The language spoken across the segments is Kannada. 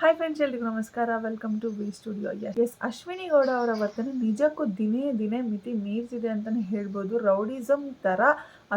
ಹಾಯ್ ಫ್ರೆಂಡ್ಸ್ ಎಲ್ರಿಗೂ ನಮಸ್ಕಾರ. Welcome to V studio yes Ashwini Gowda ಅವರ ವರ್ತನೆ ನಿಜಕ್ಕೂ ದಿನೇ ದಿನೇ ಮಿತಿ ಮೀರ್ತಿದೆ ಅಂತಲೇ ಹೇಳ್ಬೋದು. ರೌಡಿಸಮ್ ಥರ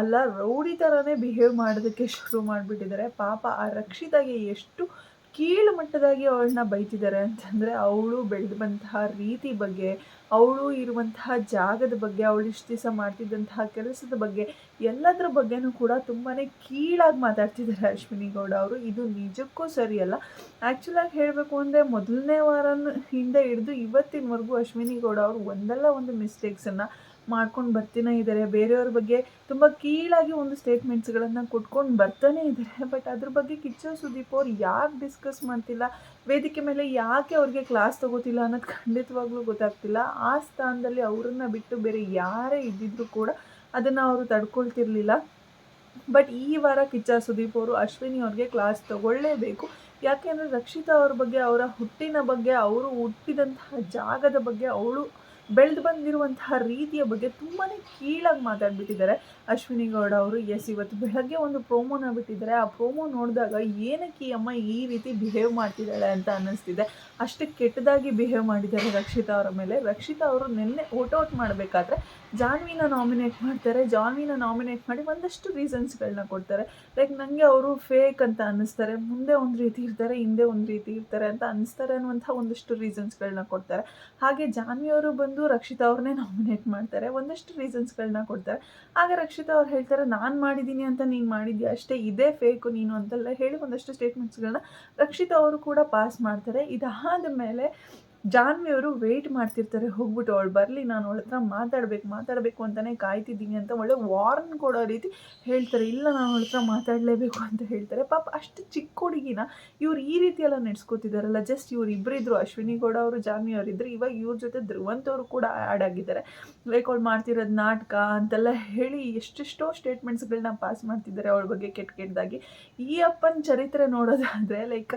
ಅಲ್ಲ, ರೌಡಿ ಥರನೇ ಬಿಹೇವ್ ಮಾಡೋದಕ್ಕೆ ಶುರು ಮಾಡಿಬಿಟ್ಟಿದ್ದಾರೆ. ಪಾಪ ಆ ರಕ್ಷಿತಾಗೆ ಎಷ್ಟು ಕೀಳು ಮಟ್ಟದಾಗಿ ಅವಳನ್ನ ಬೈತಿದ್ದಾರೆ ಅಂತಂದರೆ ಅವಳು ಬೆಳೆದು ಬಂತಹ ರೀತಿ ಬಗ್ಗೆ, ಅವಳು ಇರುವಂತಹ ಜಾಗದ ಬಗ್ಗೆ, ಅವಳು ಇಷ್ಟು ದಿವಸ ಮಾಡ್ತಿದ್ದಂತಹ ಕೆಲಸದ ಬಗ್ಗೆ, ಎಲ್ಲದರ ಬಗ್ಗೆನೂ ಕೂಡ ತುಂಬಾ ಕೀಳಾಗಿ ಮಾತಾಡ್ತಿದ್ದಾರೆ ಅಶ್ವಿನಿ ಗೌಡ ಅವರು. ಇದು ನಿಜಕ್ಕೂ ಸರಿಯಲ್ಲ. ಆ್ಯಕ್ಚುಲಾಗಿ ಹೇಳಬೇಕು ಅಂದರೆ ಮೊದಲನೇ ವಾರ ಹಿಂದೆ ಹಿಡಿದು ಇವತ್ತಿನವರೆಗೂ ಅಶ್ವಿನಿ ಗೌಡ ಅವರು ಒಂದಲ್ಲ ಒಂದು ಮಿಸ್ಟೇಕ್ಸನ್ನು ಮಾಡ್ಕೊಂಡು ಬರ್ತಾನೆ ಇದ್ದಾರೆ ಬೇರೆಯವ್ರ ಬಗ್ಗೆ ತುಂಬ ಕೀಳಾಗಿ ಒಂದು ಸ್ಟೇಟ್ಮೆಂಟ್ಸ್ಗಳನ್ನು ಕೊಟ್ಕೊಂಡು ಬರ್ತಾನೇ ಇದ್ದಾರೆ ಬಟ್ ಅದ್ರ ಬಗ್ಗೆ ಕಿಚ್ಚ ಸುದೀಪ್ ಅವ್ರು ಯಾಕೆ ಡಿಸ್ಕಸ್ ಮಾಡ್ತಿಲ್ಲ? ವೇದಿಕೆ ಮೇಲೆ ಯಾಕೆ ಅವ್ರಿಗೆ ಕ್ಲಾಸ್ ತಗೋತಿಲ್ಲ ಅನ್ನೋದು ಖಂಡಿತವಾಗ್ಲೂ ಗೊತ್ತಾಗ್ತಿಲ್ಲ. ಆ ಸ್ಥಾನದಲ್ಲಿ ಅವರನ್ನು ಬಿಟ್ಟು ಬೇರೆ ಯಾರೇ ಇದ್ದಿದ್ರು ಕೂಡ ಅದನ್ನು ಅವರು ತಡ್ಕೊಳ್ತಿರ್ಲಿಲ್ಲ. ಬಟ್ ಈ ವಾರ ಕಿಚ್ಚ ಸುದೀಪ್ ಅವರು ಅಶ್ವಿನಿ ಅವ್ರಿಗೆ ಕ್ಲಾಸ್ ತಗೊಳ್ಳೇಬೇಕು. ಯಾಕೆಂದರೆ ರಕ್ಷಿತಾ ಅವ್ರ ಬಗ್ಗೆ, ಅವರ ಹುಟ್ಟಿನ ಬಗ್ಗೆ, ಅವರು ಹುಟ್ಟಿದಂತಹ ಜಾಗದ ಬಗ್ಗೆ ಅವಳು ಬೆಳೆದು ಬಂದಿರುವಂತಹ ರೀತಿಯ ಬಗ್ಗೆ ತುಂಬಾ ಕೀಳಾಗಿ ಮಾತಾಡ್ಬಿಟ್ಟಿದ್ದಾರೆ. ಅಶ್ವಿನಿ ಗೌಡ ಅವರು, ಎಸ್, ಇವತ್ತು ಬೆಳಗ್ಗೆ ಒಂದು ಪ್ರೋಮೋನ ಬಿಟ್ಟಿದ್ದಾರೆ. ಆ ಪ್ರೋಮೋ ನೋಡಿದಾಗ ಏನಕ್ಕೆ ಅಮ್ಮ ಈ ರೀತಿ ಬಿಹೇವ್ ಮಾಡ್ತಿದ್ದಾಳೆ ಅಂತ ಅನ್ನಿಸ್ತಿದೆ. ಅಷ್ಟು ಕೆಟ್ಟದಾಗಿ ಬಿಹೇವ್ ಮಾಡಿದ್ದಾರೆ ರಕ್ಷಿತಾ ಅವರ ಮೇಲೆ. ರಕ್ಷಿತಾ ಅವರು ನಿನ್ನೆ ಔಟ್ ಮಾಡಬೇಕಾದ್ರೆ ಜಾನ್ವಿನ ನಾಮಿನೇಟ್ ಮಾಡ್ತಾರೆ. ಜಾನ್ವಿನ ನಾಮಿನೇಟ್ ಮಾಡಿ ಒಂದಷ್ಟು ರೀಸನ್ಸ್ಗಳನ್ನ ಕೊಡ್ತಾರೆ. ಲೈಕ್ ನನಗೆ ಅವರು ಫೇಕ್ ಅಂತ ಅನ್ನಿಸ್ತಾರೆ. ಮುಂದೆ ಒಂದು ರೀತಿ ಇರ್ತಾರೆ, ಹಿಂದೆ ಒಂದು ರೀತಿ ಇರ್ತಾರೆ ಅಂತ ಅನ್ನಿಸ್ತಾರೆ ಅನ್ನುವಂಥ ಒಂದಷ್ಟು ರೀಸನ್ಸ್ಗಳನ್ನ ಕೊಡ್ತಾರೆ. ಹಾಗೆ ಜಾನ್ವಿ ಅವರು ಬಂದು ರಕ್ಷಿತಾ ಅವ್ರನ್ನೇ ನಾಮಿನೇಟ್ ಮಾಡ್ತಾರೆ. ಒಂದಷ್ಟು ರೀಸನ್ಸ್ಗಳನ್ನ ಕೊಡ್ತಾರೆ. ಆಗ ರಕ್ಷಿತಾ ಅವ್ರು ಹೇಳ್ತಾರೆ, ನಾನು ಮಾಡಿದ್ದೀನಿ ಅಂತ ನೀನು ಮಾಡಿದ್ಯಾ? ಅಷ್ಟೇ ಇದೇ ಫೇಕು ನೀನು ಅಂತೆಲ್ಲ ಹೇಳಿ ಒಂದಷ್ಟು ಸ್ಟೇಟ್ಮೆಂಟ್ಸ್ಗಳನ್ನ ರಕ್ಷಿತಾ ಅವರು ಕೂಡ ಪಾಸ್ ಮಾಡ್ತಾರೆ. ಇದಾದ ಮೇಲೆ ಜಾನ್ವಿ ಅವರು ವೆಯ್ಟ್ ಮಾಡ್ತಿರ್ತಾರೆ, ಹೋಗ್ಬಿಟ್ಟು ಅವಳು ಬರಲಿ, ನಾನು ಅವಳ ಹತ್ರ ಮಾತಾಡಬೇಕು ಮಾತಾಡಬೇಕು ಅಂತಲೇ ಕಾಯ್ತಿದ್ದೀನಿ ಅಂತ ಒಳ್ಳೆ ವಾರ್ನ್ ಕೊಡೋ ರೀತಿ ಹೇಳ್ತಾರೆ. ಇಲ್ಲ, ನಾನು ಅವಳ ಹತ್ರ ಮಾತಾಡಲೇಬೇಕು ಅಂತ ಹೇಳ್ತಾರೆ. ಪಾಪ ಅಷ್ಟು ಚಿಕ್ಕ ಹುಡುಗಿನ ಇವ್ರು ಈ ರೀತಿ ಎಲ್ಲ ನಡೆಸ್ಕೋತಿದ್ದಾರಲ್ಲ ಜಸ್ಟ್ ಇವ್ರು ಇಬ್ಬರಿದ್ರು ಅಶ್ವಿನಿ ಗೌಡ ಅವರು, ಜಾನ್ವಿ ಅವರಿದ್ರು ಇವಾಗ ಇವ್ರ ಜೊತೆ ಧ್ರುವಂತವರು ಕೂಡ ಆ್ಯಡ್ ಆಗಿದ್ದಾರೆ. ಲೈಕ್ ಅವ್ಳು ಮಾಡ್ತಿರೋದು ನಾಟಕ ಅಂತೆಲ್ಲ ಹೇಳಿ ಎಷ್ಟೆಷ್ಟೋ ಸ್ಟೇಟ್ಮೆಂಟ್ಸ್ಗಳನ್ನ ಪಾಸ್ ಮಾಡ್ತಿದ್ದಾರೆ ಅವಳ ಬಗ್ಗೆ ಕೆಟ್ಟ ಕೆಟ್ಟದಾಗಿ ಈ ಅಪ್ಪನ ಚರಿತ್ರೆ ನೋಡೋದಾದರೆ ಲೈಕ್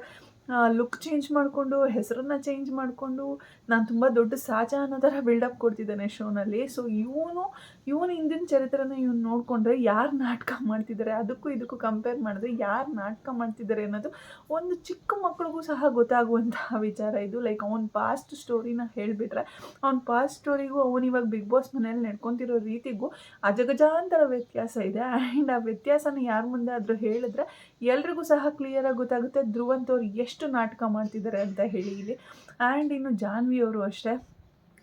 ಲುಕ್ ಚೇಂಜ್ ಮಾಡಿಕೊಂಡು, ಹೆಸರನ್ನ ಚೇಂಜ್ ಮಾಡಿಕೊಂಡು, ನಾನು ತುಂಬ ದೊಡ್ಡ ಸಾಜ ಅನ್ನೋ ಥರ ಬಿಲ್ಡಪ್ ಕೊಡ್ತಿದ್ದಾನೆ ಶೋನಲ್ಲಿ ಸೊ ಇವನು ಇವನು ಹಿಂದಿನ ಚರಿತ್ರೆನ ಇವನು ನೋಡಿಕೊಂಡ್ರೆ ಯಾರು ನಾಟಕ ಮಾಡ್ತಿದ್ದಾರೆ, ಅದಕ್ಕೂ ಇದಕ್ಕೂ ಕಂಪೇರ್ ಮಾಡಿದ್ರೆ ಯಾರು ನಾಟಕ ಮಾಡ್ತಿದ್ದಾರೆ ಅನ್ನೋದು ಒಂದು ಚಿಕ್ಕ ಮಕ್ಕಳಿಗೂ ಸಹ ಗೊತ್ತಾಗುವಂತಹ ವಿಚಾರ ಇದು. ಲೈಕ್ ಅವನ ಪಾಸ್ಟ್ ಸ್ಟೋರಿನ ಹೇಳಿಬಿಟ್ರೆ, ಅವ್ನ ಪಾಸ್ಟ್ ಸ್ಟೋರಿಗೂ ಅವನು ಇವಾಗ ಬಿಗ್ ಬಾಸ್ ಮನೇಲಿ ನಡ್ಕೊತಿರೋ ರೀತಿಗೂ ಅಜಗಜಾಂತರ ವ್ಯತ್ಯಾಸ ಇದೆ. ಆ್ಯಂಡ್ ಆ ವ್ಯತ್ಯಾಸನ ಯಾರ ಮುಂದೆ ಆದರೂ ಹೇಳಿದ್ರೆ ಎಲ್ರಿಗೂ ಸಹ ಕ್ಲಿಯರಾಗಿ ಗೊತ್ತಾಗುತ್ತೆ. ಧ್ರುವಂತವ್ರು ಎಷ್ಟು ನಾಟಕ ಮಾಡ್ತಿದ್ದಾರೆ ಅಂತ ಹೇಳಿ ಇಲ್ಲಿ. ಆ್ಯಂಡ್ ಇನ್ನು ಜಾನ್ವಿಯವರು ಅಷ್ಟೇ.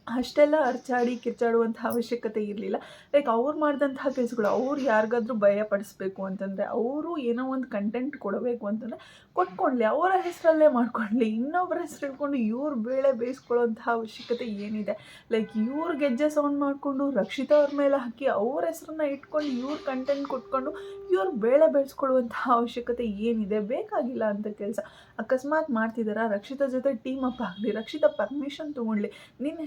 ಅಷ್ಟೆಲ್ಲ ಅರ್ಚಾಡಿ ಕಿರ್ಚಾಡುವಂಥ ಅವಶ್ಯಕತೆ ಇರಲಿಲ್ಲ. ಲೈಕ್ ಅವ್ರು ಮಾಡಿದಂತಹ ಕೆಲಸಗಳು, ಅವ್ರು ಯಾರಿಗಾದ್ರೂ ಭಯ ಪಡಿಸ್ಬೇಕು ಅಂತಂದರೆ, ಅವರು ಏನೋ ಒಂದು ಕಂಟೆಂಟ್ ಕೊಡಬೇಕು ಅಂತಂದರೆ ಕೊಟ್ಕೊಳ್ಳಿ ಅವರ ಹೆಸರಲ್ಲೇ ಮಾಡ್ಕೊಳ್ಳಿ ಇನ್ನೊಬ್ಬರ ಹೆಸರು ಹಿಡ್ಕೊಂಡು ಇವ್ರ ಬೇಳೆ ಬೇಯಿಸ್ಕೊಳ್ಳೋಂಥ ಅವಶ್ಯಕತೆ ಏನಿದೆ? ಲೈಕ್ ಇವ್ರ ಗೆಜ್ಜೆ ಸೌಂಡ್ ಮಾಡಿಕೊಂಡು ರಕ್ಷಿತ ಅವ್ರ ಮೇಲೆ ಹಾಕಿ ಅವ್ರ ಹೆಸರನ್ನ ಇಟ್ಕೊಂಡು ಇವ್ರ ಕಂಟೆಂಟ್ ಕೊಟ್ಕೊಂಡು ಇವ್ರ ಬೇಳೆ ಬೆಳೆಸ್ಕೊಳ್ಳುವಂಥ ಅವಶ್ಯಕತೆ ಏನಿದೆ? ಬೇಕಾಗಿಲ್ಲ ಅಂತ ಕೆಲಸ. ಅಕಸ್ಮಾತ್ ಮಾಡ್ತಿದ್ದಾರಾ ರಕ್ಷಿತಾ ಜೊತೆ ಟೀಮ್ ಅಪ್ ಆಗಲಿ, ರಕ್ಷಿತಾ ಪರ್ಮಿಷನ್ ತೊಗೊಳ್ಳಿ ನಿನ್ನ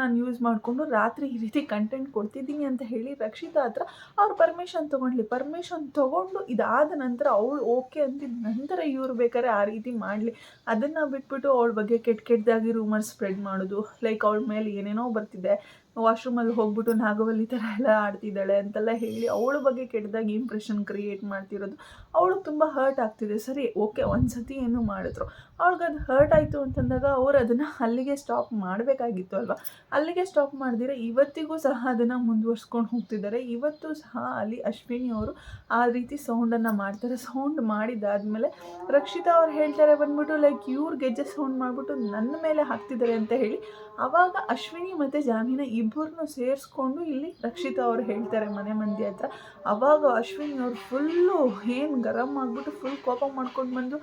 ನಾನು ಯೂಸ್ ಮಾಡಿಕೊಂಡು ರಾತ್ರಿ ಈ ರೀತಿ ಕಂಟೆಂಟ್ ಕೊಡ್ತಿದ್ದೀನಿ ಅಂತ ಹೇಳಿ ರಕ್ಷಿತಾ ಹತ್ರ ಅವ್ರು ಪರ್ಮಿಷನ್ ತೊಗೊಂಡ್ಲಿ. ಪರ್ಮಿಷನ್ ತೊಗೊಂಡು ಇದಾದ ನಂತರ ಅವಳು ಓಕೆ ಅಂತಿದ್ದ ನಂತರ ಇವ್ರು ಬೇಕಾದ್ರೆ ಆ ರೀತಿ ಮಾಡಲಿ. ಅದನ್ನು ಬಿಟ್ಬಿಟ್ಟು ಅವಳ ಬಗ್ಗೆ ಕೆಟ್ಟ ಕೆಟ್ಟದಾಗಿ ರೂಮರ್ ಸ್ಪ್ರೆಡ್ ಮಾಡೋದು. ಲೈಕ್ ಅವಳ ಮೇಲೆ ಏನೇನೋ ಬರ್ತಿದೆ. ವಾಶ್ರೂಮಲ್ಲಿ ಹೋಗ್ಬಿಟ್ಟು ನಾಗವಲ್ಲಿ ಥರ ಎಲ್ಲ ಆಡ್ತಿದ್ದಾಳೆ ಅಂತೆಲ್ಲ ಹೇಳಿ ಅವಳ ಬಗ್ಗೆ ಕೆಟ್ಟದಾಗಿ ಇಂಪ್ರೆಷನ್ ಕ್ರಿಯೇಟ್ ಮಾಡ್ತಿರೋದು. ಅವಳು ತುಂಬ ಹರ್ಟ್ ಆಗ್ತಿದೆ. ಸರಿ ಓಕೆ ಒಂದು ಸತಿ ಏನು ಮಾಡಿದ್ರು. ಅವಳಿಗೆ ಅದು ಹರ್ಟ್ ಆಯಿತು ಅಂತಂದಾಗ ಅವ್ರು ಅದನ್ನು ಅಲ್ಲಿಗೆ ಸ್ಟಾಪ್ ಮಾಡಬೇಕಾಗಿತ್ತು ಅಲ್ವಾ? ಅಲ್ಲಿಗೆ ಸ್ಟಾಪ್ ಮಾಡಿದಿರ ಇವತ್ತಿಗೂ ಸಹ ಅದನ್ನು ಮುಂದುವರ್ಸ್ಕೊಂಡು ಹೋಗ್ತಿದ್ದಾರೆ. ಇವತ್ತು ಸಹ ಅಲ್ಲಿ ಅಶ್ವಿನಿ ಅವರು ಆ ರೀತಿ ಸೌಂಡನ್ನು ಮಾಡ್ತಾರೆ. ಸೌಂಡ್ ಮಾಡಿದ್ದಾದಮೇಲೆ ರಕ್ಷಿತಾ ಅವ್ರು ಹೇಳ್ತಾರೆ, ಬಂದ್ಬಿಟ್ಟು ಲೈಕ್ ಇವ್ರು ಗೆಜ್ಜೆ ಸೌಂಡ್ ಮಾಡಿಬಿಟ್ಟು ನನ್ನ ಮೇಲೆ ಹಾಕ್ತಿದ್ದಾರೆ ಅಂತ ಹೇಳಿ. ಆವಾಗ ಅಶ್ವಿನಿ ಮತ್ತು ಜಾಮೀನ ಇಬ್ಬರನ್ನು ಸೇರಿಸ್ಕೊಂಡು ಇಲ್ಲಿ ರಕ್ಷಿತಾ ಅವರು ಹೇಳ್ತಾರೆ ಮನೆ ಮಂದಿ ಹತ್ರ. ಆವಾಗ ಅಶ್ವಿನಿ ಅವ್ರು ಫುಲ್ಲು ಏನು ಗರಂ ಆಗಿಬಿಟ್ಟು ಫುಲ್ ಕೋಪ ಮಾಡ್ಕೊಂಡು ಬಂದು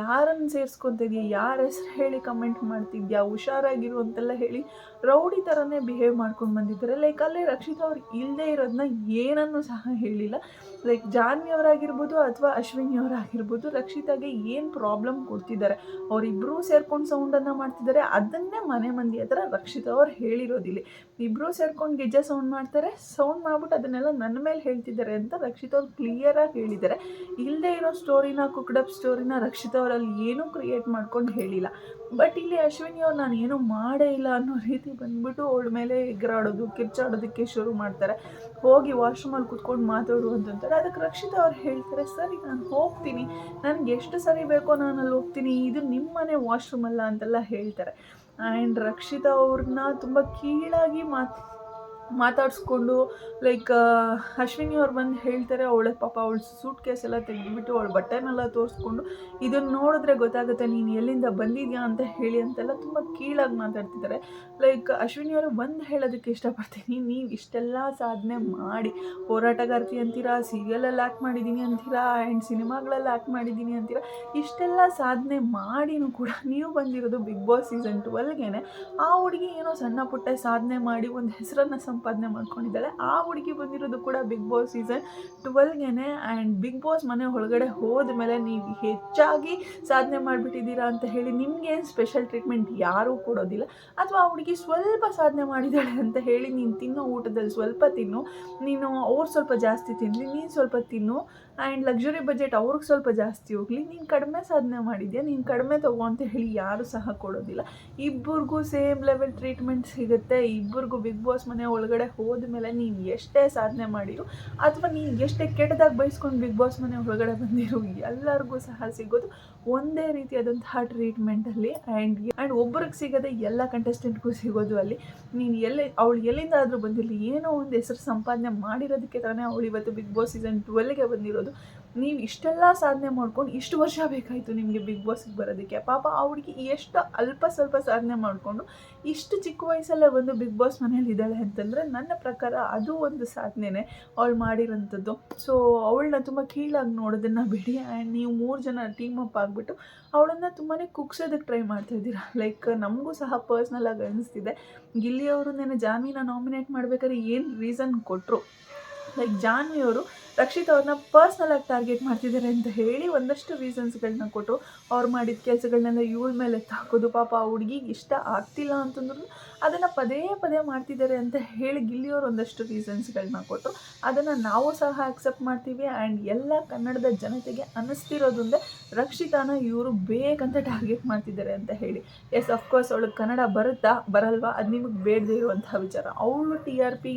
ಯಾರನ್ನು ಸೇರಿಸ್ಕೊತಿದ್ಯಾ ಯಾರ ಹೆಸ್ರು ಹೇಳಿ ಕಮೆಂಟ್ ಮಾಡ್ತಿದ್ಯಾ? ಹುಷಾರಾಗಿರು ಅಂತೆಲ್ಲ ಹೇಳಿ ರೌಡಿ ಥರನೇ ಬಿಹೇವ್ ಮಾಡ್ಕೊಂಡು ಬಂದಿದ್ದಾರೆ. ಲೈಕ್ ಅಲ್ಲೇ ರಕ್ಷಿತ್ ಅವ್ರು ಇಲ್ಲದೆ ಇರೋದನ್ನ ಏನನ್ನು ಸಹ ಹೇಳಿಲ್ಲ. ಲೈಕ್ ಜಾನ್ವಿ ಅವರಾಗಿರ್ಬೋದು ಅಥವಾ ಅಶ್ವಿನಿ ಅವರಾಗಿರ್ಬೋದು ರಕ್ಷಿತಾಗೆ ಏನು ಪ್ರಾಬ್ಲಮ್ ಕೊಡ್ತಿದ್ದಾರೆ? ಅವರಿಬ್ಬರೂ ಸೇರ್ಕೊಂಡು ಸೌಂಡನ್ನು ಮಾಡ್ತಿದ್ದಾರೆ. ಅದನ್ನೇ ಮನೆ ಮಂದಿ ಹತ್ರ ರಕ್ಷಿತಾ ಅವ್ರು ಹೇಳಿರೋದಿಲ್ಲ. ಇಬ್ಬರೂ ಸೇರ್ಕೊಂಡು ಗೆಜ್ಜೆ ಸೌಂಡ್ ಮಾಡ್ತಾರೆ. ಸೌಂಡ್ ಮಾಡ್ಬಿಟ್ಟು ಅದನ್ನೆಲ್ಲ ನನ್ನ ಮೇಲೆ ಹೇಳ್ತಿದ್ದಾರೆ ಅಂತ ರಕ್ಷಿತ್ ಅವ್ರು ಕ್ಲಿಯರಾಗಿ ಹೇಳಿದ್ದಾರೆ. ಇಲ್ಲದೆ ಇರೋ ಸ್ಟೋರಿನ ಕುಕ್ಡಪ್ ಸ್ಟೋರಿನ ರಕ್ಷಿತಾ ಅವರಲ್ಲಿ ಏನೂ ಕ್ರಿಯೇಟ್ ಮಾಡ್ಕೊಂಡು ಹೇಳಿಲ್ಲ. ಬಟ್ ಇಲ್ಲಿ ಅಶ್ವಿನಿ ಅವ್ರು ನಾನು ಏನೂ ಮಾಡೇ ಇಲ್ಲ ಅನ್ನೋ ರೀತಿ ಬಂದ್ಬಿಟ್ಟು ಅವಳ ಮೇಲೆ ಎಗರಾಡೋದು, ಕಿರ್ಚಾಡೋದಕ್ಕೆ ಶುರು ಮಾಡ್ತಾರೆ. ಹೋಗಿ ವಾಶ್ರೂಮಲ್ಲಿ ಕುತ್ಕೊಂಡು ಮಾತಾಡು ಅಂತಂತಾರೆ ಅದಕ್ಕೆ ರಕ್ಷಿತಾ ಅವ್ರು ಹೇಳ್ತಾರೆ, ಸರಿ, ನಾನು ಹೋಗ್ತೀನಿ. ನನಗೆ ಎಷ್ಟು ಸರಿ ಬೇಕೋ ನಾನು ಅಲ್ಲಿ ಹೋಗ್ತೀನಿ. ಇದು ನಿಮ್ಮನೆ ವಾಶ್ರೂಮ್ ಅಲ್ಲ ಅಂತೆಲ್ಲ ಹೇಳ್ತಾರೆ. ಆ್ಯಂಡ್ ರಕ್ಷಿತಾ ಅವ್ರನ್ನ ತುಂಬ ಕೀಳಾಗಿ ಮಾತು ಮಾತಾಡಿಸ್ಕೊಂಡು ಲೈಕ್ ಅಶ್ವಿನಿ ಅವ್ರು ಬಂದು ಹೇಳ್ತಾರೆ, ಅವಳ ಪಾಪ ಅವಳ ಸೂಟ್ ಕೇಸ್ ಎಲ್ಲ ತೆಗೆದುಬಿಟ್ಟು ಅವಳ ಬಟ್ಟೆನೆಲ್ಲ ತೋರಿಸ್ಕೊಂಡು ಇದನ್ನು ನೋಡಿದ್ರೆ ಗೊತ್ತಾಗುತ್ತೆ ನೀನು ಎಲ್ಲಿಂದ ಬಂದಿದ್ಯಾ ಅಂತ ಹೇಳಿ ಅಂತೆಲ್ಲ ತುಂಬ ಕೀಳಾಗಿ ಮಾತಾಡ್ತಿದ್ದಾರೆ ಲೈಕ್ ಅಶ್ವಿನಿ ಅವರು ಬಂದು ಹೇಳೋದಕ್ಕೆ ಇಷ್ಟಪಡ್ತೀನಿ. ನೀವು ಇಷ್ಟೆಲ್ಲ ಸಾಧನೆ ಮಾಡಿ, ಹೋರಾಟಗಾರ್ತಿ ಅಂತೀರಾ ಸೀರಿಯಲಲ್ಲಿ ಆ್ಯಕ್ಟ್ ಮಾಡಿದ್ದೀನಿ ಅಂತೀರಾ ಆ್ಯಂಡ್ ಸಿನಿಮಾಗಳಲ್ಲಿ ಆ್ಯಕ್ಟ್ ಮಾಡಿದ್ದೀನಿ ಅಂತೀರಾ, ಇಷ್ಟೆಲ್ಲ ಸಾಧನೆ ಮಾಡಿನೂ ಕೂಡ ನೀವು ಬಂದಿರೋದು ಬಿಗ್ ಬಾಸ್ ಸೀಸನ್ ಟ್ವೆಲ್ಗೇನೆ ಆ ಹುಡುಗಿ ಏನೋ ಸಣ್ಣ ಪುಟ್ಟ ಸಾಧನೆ ಮಾಡಿ ಒಂದು ಹೆಸರನ್ನು ಸಂಪಾದನೆ ಮಾಡ್ಕೊಂಡಿದ್ದಾಳೆ. ಆ ಹುಡುಗಿ ಬಂದಿರೋದು ಕೂಡ ಬಿಗ್ ಬಾಸ್ ಸೀಸನ್ ಟ್ವೆಲ್ಗೆನೆ ಆ್ಯಂಡ್ ಬಿಗ್ ಬಾಸ್ ಮನೆ ಒಳಗಡೆ ಹೋದ ಮೇಲೆ ನೀವು ಹೆಚ್ಚಾಗಿ ಸಾಧನೆ ಮಾಡಿಬಿಟ್ಟಿದ್ದೀರಾ ಅಂತ ಹೇಳಿ ನಿಮಗೇನು ಸ್ಪೆಷಲ್ ಟ್ರೀಟ್ಮೆಂಟ್ ಯಾರೂ ಕೊಡೋದಿಲ್ಲ. ಅಥವಾ ಆ ಹುಡುಗಿ ಸ್ವಲ್ಪ ಸಾಧನೆ ಮಾಡಿದ್ದಾಳೆ ಅಂತ ಹೇಳಿ ನೀನು ತಿನ್ನೋ ಊಟದಲ್ಲಿ ಸ್ವಲ್ಪ ತಿನ್ನು. ನೀನು ಅವ್ರು ಸ್ವಲ್ಪ ಜಾಸ್ತಿ ತಿನ್ನಲಿ ನೀನು ಸ್ವಲ್ಪ ತಿನ್ನು. ಆ್ಯಂಡ್ ಲಕ್ಸುರಿ ಬಜೆಟ್ ಅವ್ರಿಗೆ ಸ್ವಲ್ಪ ಜಾಸ್ತಿ ಹೋಗಲಿ. ನೀನು ಕಡಿಮೆ ಸಾಧನೆ ಮಾಡಿದ್ಯಾ? ನೀನು ಕಡಿಮೆ ತಗೋ ಅಂತ ಹೇಳಿ ಯಾರೂ ಸಹ ಕೊಡೋದಿಲ್ಲ. ಇಬ್ಬರಿಗೂ ಸೇಮ್ ಲೆವೆಲ್ ಟ್ರೀಟ್ಮೆಂಟ್ ಸಿಗುತ್ತೆ. ಇಬ್ಬರಿಗೂ ಬಿಗ್ ಬಾಸ್ ಮನೆ ಒಳಗಡೆ ಹೋದ ಮೇಲೆ ನೀನು ಎಷ್ಟೇ ಸಾಧನೆ ಮಾಡಿರು ಅಥವಾ ನೀನು ಎಷ್ಟೇ ಕೆಟ್ಟದಾಗಿ ಬಯಸ್ಕೊಂಡು ಬಿಗ್ ಬಾಸ್ ಮನೆ ಒಳಗಡೆ ಬಂದಿರು, ಎಲ್ಲರಿಗೂ ಸಹ ಸಿಗೋದು ಒಂದೇ ರೀತಿಯಾದಂತಹ ಟ್ರೀಟ್ಮೆಂಟಲ್ಲಿ ಆ್ಯಂಡ್ ಆ್ಯಂಡ್ ಒಬ್ಬರಿಗೆ ಸಿಗದೆ ಎಲ್ಲ ಕಂಟೆಸ್ಟೆಂಟ್ಗೂ ಸಿಗೋದು ಅಲ್ಲಿ. ನೀನು ಎಲ್ಲಿ, ಅವಳು ಎಲ್ಲಿಂದಾದರೂ ಬಂದಿರಲಿ. ಏನೋ ಒಂದು ಹೆಸರು ಸಂಪಾದನೆ ಮಾಡಿರೋದಕ್ಕೆ ತಾನೇ ಅವಳು ಇವತ್ತು ಬಿಗ್ ಬಾಸ್ ಸೀಸನ್ ಟ್ವೆಲ್ಗೆ ಬಂದಿರೋದು. ನೀವು ಇಷ್ಟೆಲ್ಲ ಸಾಧನೆ ಮಾಡ್ಕೊಂಡು ಇಷ್ಟು ವರ್ಷ ಬೇಕಾಯಿತು ನಿಮಗೆ ಬಿಗ್ ಬಾಸ್ಗೆ ಬರೋದಕ್ಕೆ. ಪಾಪ ಹುಡುಗಿ ಎಷ್ಟು ಅಲ್ಪ ಸ್ವಲ್ಪ ಸಾಧನೆ ಮಾಡಿಕೊಂಡು ಇಷ್ಟು ಚಿಕ್ಕ ವಯಸ್ಸಲ್ಲೇ ಬಂದು ಬಿಗ್ ಬಾಸ್ ಮನೇಲಿ ಇದ್ದಾಳೆ ಅಂತಂದರೆ ನನ್ನ ಪ್ರಕಾರ ಅದು ಒಂದು ಸಾಧನೆನೇ ಅವಳು ಮಾಡಿರೋಂಥದ್ದು. ಸೊ ಅವಳನ್ನ ತುಂಬ ಕೀಳಾಗಿ ನೋಡೋದನ್ನು ಬಿಡಿ ಆ್ಯಂಡ್ ನೀವು ಮೂರು ಜನ ಟೀಮ್ ಅಪ್ ಆಗಿಬಿಟ್ಟು ಅವಳನ್ನು ತುಂಬಾ ಕುಗ್ಸೋದಕ್ಕೆ ಟ್ರೈ ಮಾಡ್ತಾ ಇದ್ದೀರಾ. ಲೈಕ್ ನಮಗೂ ಸಹ ಪರ್ಸ್ನಲ್ ಆಗಿ ಅನಿಸ್ತಿದೆ. ಗಿಲ್ಲಿಯವರು ನೆನೆ ಜಾಮೀನ ನಾಮಿನೇಟ್ ಮಾಡಬೇಕಾದ್ರೆ ಏನು ರೀಸನ್ ಕೊಟ್ಟರು ಲೈಕ್ ಜಾನ್ವಿ ಅವರು ರಕ್ಷಿತ್ ಅವ್ರನ್ನ ಪರ್ಸ್ನಲಾಗಿ ಟಾರ್ಗೆಟ್ ಮಾಡ್ತಿದ್ದಾರೆ ಅಂತ ಹೇಳಿ ಒಂದಷ್ಟು ರೀಸನ್ಸ್ಗಳನ್ನ ಕೊಟ್ಟು ಅವ್ರು ಮಾಡಿದ ಕೆಲಸಗಳನ್ನೆಲ್ಲ ಇವಳ ಮೇಲೆ ಹಾಕೋದು ಪಾಪ ಆ ಹುಡುಗಿಗೆ ಇಷ್ಟ ಆಗ್ತಿಲ್ಲ ಅಂತಂದ್ರು ಅದನ್ನು ಪದೇ ಪದೇ ಮಾಡ್ತಿದ್ದಾರೆ ಅಂತ ಹೇಳಿ ಗಿಲ್ಲಿಯವರು ಒಂದಷ್ಟು ರೀಸನ್ಸ್ಗಳನ್ನ ಕೊಟ್ಟು ಅದನ್ನು ನಾವು ಸಹ ಅಕ್ಸೆಪ್ಟ್ ಮಾಡ್ತೀವಿ. ಆ್ಯಂಡ್ ಎಲ್ಲ ಕನ್ನಡದ ಜನತೆಗೆ ಅನ್ನಿಸ್ತಿರೋದೊಂದೇ ರಕ್ಷಿತಾನ ಇವರು ಬೇಕಂತ ಟಾರ್ಗೆಟ್ ಮಾಡ್ತಿದ್ದಾರೆ ಅಂತ ಹೇಳಿ. ಎಸ್ ಅಫ್ಕೋರ್ಸ್ ಅವಳು ಕನ್ನಡ ಬರುತ್ತಾ, ಬರಲ್ವಾ? ಅದು ನಿಮಗೆ ಬೇಡದೇ ಇರುವಂತಹ ವಿಚಾರ. ಅವಳು T R P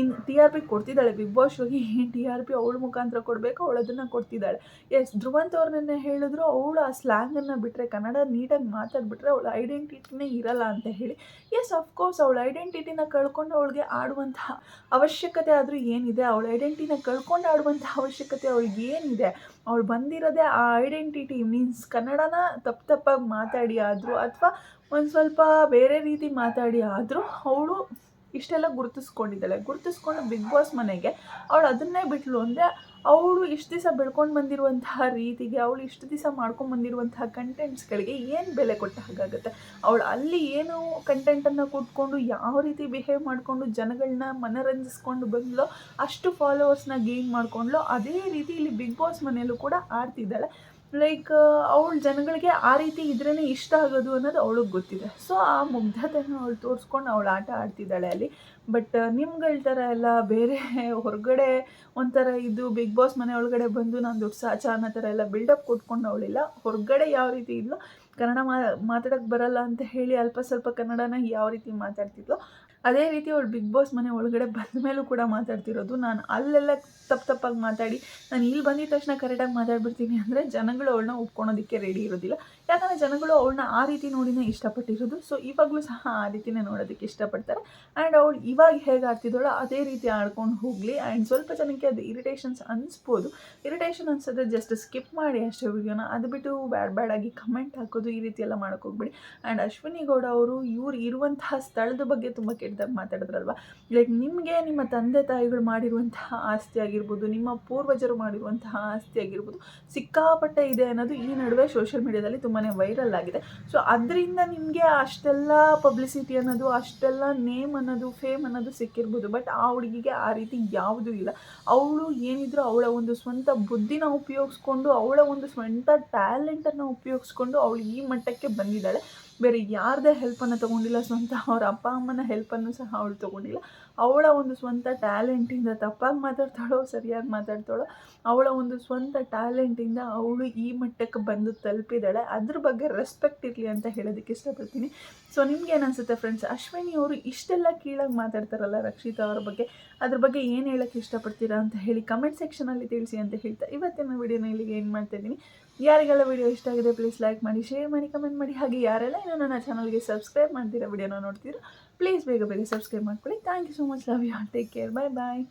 in T R P ಕೊಡ್ತಿದ್ದಾಳೆ. Big boss ಶೋಗೆ ಟಿ ಆರ್ ಪಿ ಅವಳ ಮುಖಾಂತರ ಕೊಡಬೇಕು, ಅವಳು ಅದನ್ನು ಕೊಡ್ತಿದ್ದಾಳೆ. ಎಸ್, ಧ್ರುವಂತ್ ಅವ್ರನ್ನ ಹೇಳಿದ್ರು, ಅವಳು ಆ ಸ್ಲ್ಯಾಂಗನ್ನು ಬಿಟ್ಟರೆ ಕನ್ನಡ ನೀಟಾಗಿ ಮಾತಾಡ್ಬಿಟ್ರೆ ಅವಳ ಐಡೆಂಟಿಟಿನೇ ಇರಲ್ಲ ಅಂತ ಹೇಳಿ. ಎಸ್ ಅಫ್ಕೋರ್ಸ್ ಅವಳ ಐಡೆಂಟಿಟಿನ ಕಳ್ಕೊಂಡು ಅವಳಿಗೆ ಆಡುವಂತಹ ಅವಶ್ಯಕತೆ ಆದರೂ ಏನಿದೆ, ಅವಳ ಐಡೆಂಟಿಟಿನ ಕಳ್ಕೊಂಡು ಆಡುವಂಥ ಅವಶ್ಯಕತೆ ಅವಳಿಗೆ ಏನಿದೆ, ಅವಳು ಬಂದಿರೋದೇ ಆ ಐಡೆಂಟಿಟಿ ಮೀನ್ಸ್ ಕನ್ನಡನ ತಪ್ಪು ತಪ್ಪಾಗಿ ಮಾತಾಡಿ ಆದರೂ, ಅಥವಾ ಒಂದು ಸ್ವಲ್ಪ ಬೇರೆ ರೀತಿ ಮಾತಾಡಿ ಆದರೂ, ಅವಳು ಇಷ್ಟೆಲ್ಲ ಗುರುತಿಸ್ಕೊಂಡಿದ್ದಾಳೆ. ಗುರುತಿಸ್ಕೊಂಡು ಬಿಗ್ ಬಾಸ್ ಮನೆಗೆ ಅವಳು ಅದನ್ನೇ ಬಿಟ್ಲು ಅಂದರೆ ಅವಳು ಇಷ್ಟು ದಿವಸ ಬೆಳ್ಕೊಂಡು ಬಂದಿರುವಂತಹ ರೀತಿಗೆ, ಅವಳು ಇಷ್ಟು ದಿವಸ ಮಾಡ್ಕೊಂಡು ಬಂದಿರುವಂತಹ ಕಂಟೆಂಟ್ಸ್ಗಳಿಗೆ ಏನು ಬೆಲೆ ಕೊಟ್ಟ ಹಾಗಾಗುತ್ತೆ? ಅವಳು ಅಲ್ಲಿ ಏನು ಕಂಟೆಂಟನ್ನು ಕೊಟ್ಕೊಂಡು ಯಾವ ರೀತಿ ಬಿಹೇವ್ ಮಾಡಿಕೊಂಡು ಜನಗಳನ್ನ ಮನರಂಜಿಸ್ಕೊಂಡು ಬಂದ್ಲೋ, ಅಷ್ಟು ಫಾಲೋವರ್ಸ್ನ ಗೇನ್ ಮಾಡ್ಕೊಂಡ್ಲೋ, ಅದೇ ರೀತಿ ಇಲ್ಲಿ ಬಿಗ್ ಬಾಸ್ ಮನೆಯಲ್ಲೂ ಕೂಡ ಆಡ್ತಿದ್ದಾಳೆ. ಲೈಕ್ ಅವಳು ಜನಗಳಿಗೆ ಆ ರೀತಿ ಇದ್ರೇ ಇಷ್ಟ ಆಗೋದು ಅನ್ನೋದು ಅವಳಿಗೆ ಗೊತ್ತಿದೆ. ಸೊ ಆ ಮುಗ್ಧತೆನ ಅವಳು ತೋರಿಸ್ಕೊಂಡು ಅವಳು ಆಟ ಆಡ್ತಿದ್ದಾಳೆ ಅಲ್ಲಿ. ಬಟ್ ನಿಮ್ಗಳ ಥರ ಎಲ್ಲ ಬೇರೆ ಹೊರಗಡೆ ಒಂಥರ ಇದು ಬಿಗ್ ಬಾಸ್ ಮನೆ ಒಳಗಡೆ ಬಂದು ನಾನು ದುಡ್ಡು ಸಾಚ ಅನ್ನೋ ಥರ ಎಲ್ಲ ಬಿಲ್ಡಪ್ ಕೊಟ್ಕೊಂಡು ಅವಳಿಲ್ಲ. ಹೊರಗಡೆ ಯಾವ ರೀತಿ ಇದ್ಲು ಕನ್ನಡ ಮಾ ಮಾತಾಡೋಕ್ಕೆ ಬರಲ್ಲ ಅಂತ ಹೇಳಿ ಅಲ್ಪ ಸ್ವಲ್ಪ ಕನ್ನಡನ ಯಾವ ರೀತಿ ಮಾತಾಡ್ತಿದ್ಲು ಅದೇ ರೀತಿ ಅವಳು ಬಿಗ್ ಬಾಸ್ ಮನೆ ಒಳಗಡೆ ಬಂದ ಮೇಲೂ ಕೂಡ ಮಾತಾಡ್ತಿರೋದು. ನಾನು ಅಲ್ಲೆಲ್ಲ ತಪ್ಪು ತಪ್ಪಾಗಿ ಮಾತಾಡಿ, ನಾನು ಇಲ್ಲಿ ಬಂದಿದ ತಕ್ಷಣ ಕರೆಕ್ಟಾಗಿ ಮಾತಾಡ್ಬಿಡ್ತೀನಿ ಅಂದರೆ ಜನಗಳು ಅವಳನ್ನ ಒಪ್ಕೊಳೋದಕ್ಕೆ ರೆಡಿ ಇರೋದಿಲ್ಲ. ಯಾಕಂದರೆ ಜನಗಳು ಅವಳನ್ನ ಆ ರೀತಿ ನೋಡಿನೇ ಇಷ್ಟಪಟ್ಟಿರೋದು. ಸೊ ಇವಾಗಲೂ ಸಹ ಆ ರೀತಿನೇ ನೋಡೋದಕ್ಕೆ ಇಷ್ಟಪಡ್ತಾರೆ. ಆ್ಯಂಡ್ ಅವಳು ಇವಾಗ ಹೇಗೆ ಆಡ್ತಿದ್ದಾಳೋ ಅದೇ ರೀತಿ ಆಡ್ಕೊಂಡು ಹೋಗಲಿ. ಆ್ಯಂಡ್ ಸ್ವಲ್ಪ ಜನಕ್ಕೆ ಅದು ಇರಿಟೇಷನ್ಸ್ ಅನಿಸ್ಬೋದು. ಇರಿಟೇಷನ್ ಅನ್ಸಿದ್ರೆ ಜಸ್ಟ್ ಸ್ಕಿಪ್ ಮಾಡಿ ಅಷ್ಟೇ ವಿಡಿಯೋನ. ಅದು ಬಿಟ್ಟು ಬ್ಯಾಡ್ ಬ್ಯಾಡಾಗಿ ಕಮೆಂಟ್ ಹಾಕೋದು ಈ ರೀತಿ ಎಲ್ಲ ಮಾಡೋಕೆ ಹೋಗ್ಬೇಡಿ. ಆ್ಯಂಡ್ ಅಶ್ವಿನಿ ಗೌಡ ಅವರು ಇವ್ರು ಇರುವಂತಹ ಸ್ಥಳದ ಬಗ್ಗೆ ತುಂಬ ಕೆಟ್ಟದಾಗ ಮಾತಾಡಿದ್ರಲ್ವ? ಲೈಕ್ ನಿಮಗೆ ನಿಮ್ಮ ತಂದೆ ತಾಯಿಗಳು ಮಾಡಿರುವಂತಹ ಆಸ್ತಿ ಆಗಿರ್ಬೋದು, ನಿಮ್ಮ ಪೂರ್ವಜರು ಮಾಡಿರುವಂತಹ ಆಸ್ತಿ ಆಗಿರ್ಬೋದು, ಸಿಕ್ಕಾಪಟ್ಟೆ ಇದೆ ಅನ್ನೋದು ಈ ನಡುವೆ ಸೋಷಿಯಲ್ ಮೀಡಿಯಾದಲ್ಲಿ ತುಂಬಾ ವೈರಲ್ ಆಗಿದೆ. ಸೊ ಅದರಿಂದ ನಿಮಗೆ ಅಷ್ಟೆಲ್ಲ ಪಬ್ಲಿಸಿಟಿ ಅನ್ನೋದು, ಅಷ್ಟೆಲ್ಲ ನೇಮ್ ಅನ್ನೋದು ಫೇಮ್ ಅನ್ನೋದು ಸಿಕ್ಕಿರ್ಬೋದು. ಬಟ್ ಆ ಹುಡುಗಿಗೆ ಆ ರೀತಿ ಯಾವುದೂ ಇಲ್ಲ. ಅವಳು ಏನಿದ್ರು ಅವಳ ಒಂದು ಸ್ವಂತ ಬುದ್ಧಿನ ಉಪಯೋಗಿಸ್ಕೊಂಡು, ಅವಳ ಒಂದು ಸ್ವಂತ ಟ್ಯಾಲೆಂಟನ್ನು ಉಪಯೋಗಿಸ್ಕೊಂಡು ಅವಳು ಈ ಮಟ್ಟಕ್ಕೆ ಬಂದಿದ್ದಾಳೆ. ಬೇರೆ ಯಾರದೇ ಹೆಲ್ಪನ್ನು ತೊಗೊಂಡಿಲ್ಲ, ಸ್ವಂತ ಅವ್ರ ಅಪ್ಪ ಅಮ್ಮನ ಹೆಲ್ಪನ್ನು ಸಹ ಅವಳು ತೊಗೊಂಡಿಲ್ಲ. ಅವಳ ಒಂದು ಸ್ವಂತ ಟ್ಯಾಲೆಂಟಿಂದ ತಪ್ಪಾಗಿ ಮಾತಾಡ್ತಾಳೋ, ಸರಿಯಾಗಿ ಮಾತಾಡ್ತಾಳೋ, ಅವಳ ಒಂದು ಸ್ವಂತ ಟ್ಯಾಲೆಂಟಿಂದ ಅವಳು ಈ ಮಟ್ಟಕ್ಕೆ ಬಂದು ತಲುಪಿದಾಳೆ. ಅದ್ರ ಬಗ್ಗೆ ರೆಸ್ಪೆಕ್ಟ್ ಇರಲಿ ಅಂತ ಹೇಳೋದಕ್ಕೆ ಇಷ್ಟಪಡ್ತೀನಿ. ಸೊ ನಿಮ್ಗೆ ಏನು ಅನಿಸುತ್ತೆ ಫ್ರೆಂಡ್ಸ್ ಅಶ್ವಿನಿ ಅವರು ಇಷ್ಟೆಲ್ಲ ಕೀಳಾಗಿ ಮಾತಾಡ್ತಾರಲ್ಲ ರಕ್ಷಿತಾ ಅವ್ರ ಬಗ್ಗೆ. ಅದ್ರ ಬಗ್ಗೆ ಏನು ಹೇಳೋಕ್ಕೆ ಇಷ್ಟಪಡ್ತೀರಾ ಅಂತ ಹೇಳಿ ಕಮೆಂಟ್ ಸೆಕ್ಷನಲ್ಲಿ ತಿಳಿಸಿ ಅಂತ ಹೇಳ್ತಾ ಇವತ್ತಿನ ವಿಡಿಯೋನ ಇಲ್ಲಿಗೆ ಏನು ಮಾಡ್ತಾ ಇದ್ದೀನಿ. ಯಾರಿಗೆಲ್ಲ ವಿಡಿಯೋ ಇಷ್ಟ ಆಗಿದೆ ಪ್ಲೀಸ್ ಲೈಕ್ ಮಾಡಿ ಶೇರ್ ಮಾಡಿ ಕಮೆಂಟ್ ಮಾಡಿ. ಹಾಗೆ ಯಾರೆಲ್ಲ ಇನ್ನೂ ನನ್ನ ಚಾನಲ್ಗೆ ಸಬ್ಸ್ಕ್ರೈಬ್ ಮಾಡ್ತೀರಾ ವಿಡಿಯೋನ ನೋಡ್ತೀರಾ ಪ್ಲೀಸ್ ಬೇಗ ಬೇಗ ಸಬ್ಸ್ಕ್ರೈಬ್ ಮಾಡ್ಕೊಳ್ಳಿ thank you so much love you take care bye bye